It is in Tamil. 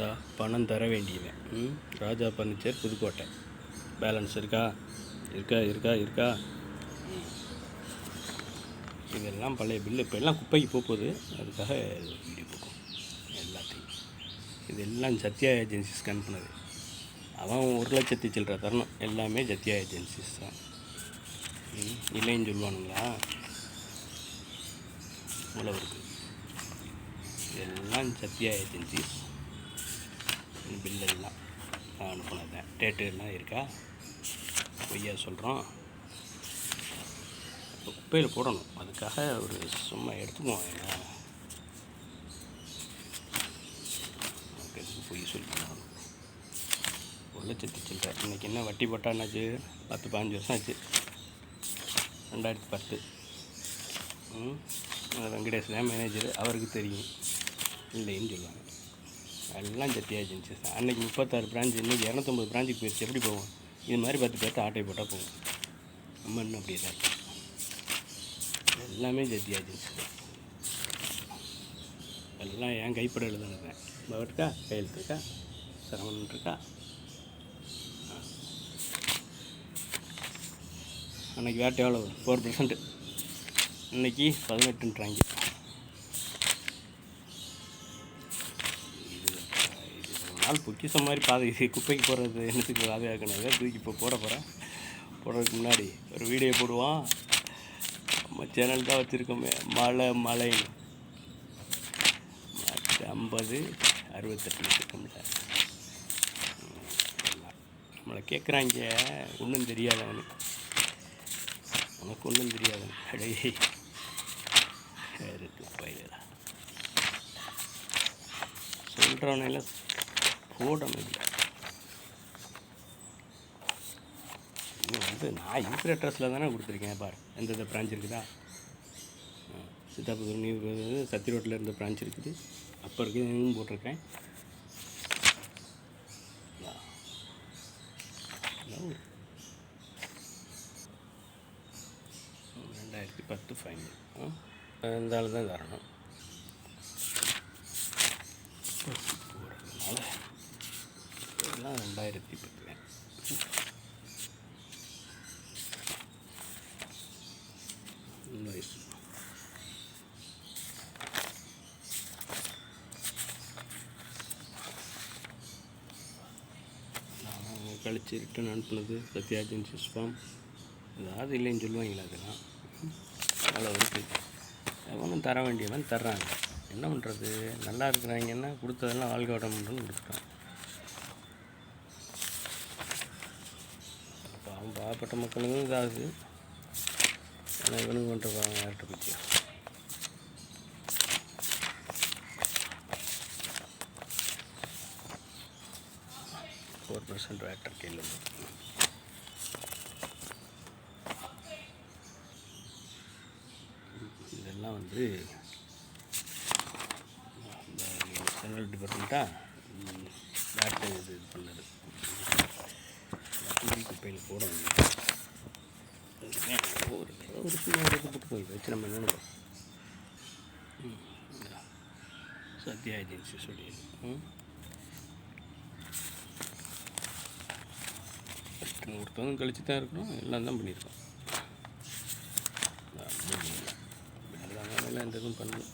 ராஜா பணம் தர வேண்டியவன். ம்? ராஜா பர்னிச்சர் புதுக்கோட்டை. பேலன்ஸ் இருக்கா? இருக்கா இருக்கா இருக்கா? இதெல்லாம் பழைய பில்லு இப்போ எல்லாம் குப்பைக்கு போக போகுது. அதுக்காக வீடியோ போக்கும் எல்லாத்தையும். இதெல்லாம் சத்யா ஏஜென்சி ஸ்கேன் பண்ணது. அவன் ஒரு லட்சத்தி சில்லற தரணும். எல்லாமே சத்யா ஏஜென்சிஸ் தான். இல்லைன்னு சொல்லுவானுங்களா? உழவருக்கு எல்லாம் சத்யா ஏஜென்சிஸ் பில் எல்லாம் நான் அனுப்புனது. டேட்டு எல்லாம் இருக்கா? பொய்யா சொல்கிறோம் குப்பையில் போடணும். அதுக்காக ஒரு சும்மா எடுத்துக்குவோம். ஏன்னா பொய் சொல்லிக்கலாம் ஒரு லட்சத்து சில்லற. இன்றைக்கி என்ன வட்டி போட்டான்னாச்சு பத்து பதினஞ்சு வருஷம் ஆச்சு. ரெண்டாயிரத்தி பத்து. ம்? வெங்கடேஷ் தான் மேனேஜர் அவருக்கு தெரியும். இல்லைன்னு சொல்லுவாங்க. எல்லாம் சத்யா சார். அன்றைக்கி முப்பத்தாறு பிரான்ச் இன்றைக்கி இரநூத்தொம்பது பிரான்ச்சுக்கு போயிடுச்சு எப்படி போவோம்? இது மாதிரி பத்து பேர்த்து ஆட்டை போட்டால் போகும் நம்ம இன்னும் அப்படியே தான் எல்லாமே சத்யா எல்லாம் என் கைப்பட எழுதுனேன் தான் இருக்கா கையெழுத்து இருக்கா? சரவணன் இருக்கா? அன்றைக்கி வேட்டை எவ்வளோ ஃபோர் பர்சன்ட் இன்றைக்கி பதினெட்டுன்றாங்க. நாள் பொக்கிஷம் மாதிரி பாதை. இது குப்பைக்கு போடுறது என்னத்துக்கு பாதுகாக்கணும் தூக்கி இப்போ போட போகிறேன் போடுறதுக்கு முன்னாடி ஒரு வீடியோ போடுவான் நம்ம சேனல் தான் வச்சுருக்கோமே. மலை மலை. ஐம்பது அறுபத்தெட்டு வச்சுருக்கோம்ல நம்மளை கேட்குறாங்க ஒன்றும் தெரியாதவனு உனக்கு ஒன்றும் தெரியாதவன் அடே. இருக்கு பயிலா சொல்கிறவனையெல்லாம் போடணும் வந்து நான் இருக்கிற அட்ரஸில் தானே கொடுத்துருக்கேன் பாரு. எந்தெந்த பிரான்ச் இருக்குதா? சித்தாபுரம் நீ சத்தி ரோட்டில் இருந்த பிரான்ச் இருக்குது. அப்போ இருக்குது போட்டிருக்கேன். ரெண்டாயிரத்தி பத்து ஃபைனல் இந்த ஆள் தான் தரணும் போகிறதுனால இதெல்லாம் ரெண்டாயிரத்தி பத்து இன்வாய்ஸ் நான் கழிச்சு ரிட்டன் அனுப்புனது சத்யாஜின் சிஸ்பாம் ஏதாவது இல்லைன்னு சொல்லுவாங்களா அதெல்லாம். அவ்வளோ இருக்குது எவனும் தர வேண்டியவன் தர்றாங்க. என்ன பண்ணுறது நல்லா இருக்கிறாங்கன்னா கொடுத்ததெல்லாம் வாழ்க்கை வட்டம்னு கொடுத்துட்டான். பாவம் பாவப்பட்ட மக்களுக்கும் இதாகுது ஆனால் இவனுக்கு பண்ணுற பாவம் யார்கிட்ட பிடிச்சி ஃபோர் பர்சன்ட் வேட்டர் கீழே இதெல்லாம் வந்து இந்த சென்ட்ரல் டிபார்ட்மெண்ட்டாக பேட்டை இது இது பண்ணது. குடி குப்பையில் போடணும் ஒரு ஒரு சின்ன ஒரு போட்டு போய் வச்சு நம்ம நினைப்போம் சத்யா ஏஜென்சி சொல்லி ம் ஃபஸ்ட்டு ஒருத்தவங்க கழிச்சு தான் இருக்கணும் எல்லாம் தான் பண்ணியிருக்கோம் எல்லாம் எந்த இதுவும் பண்ணல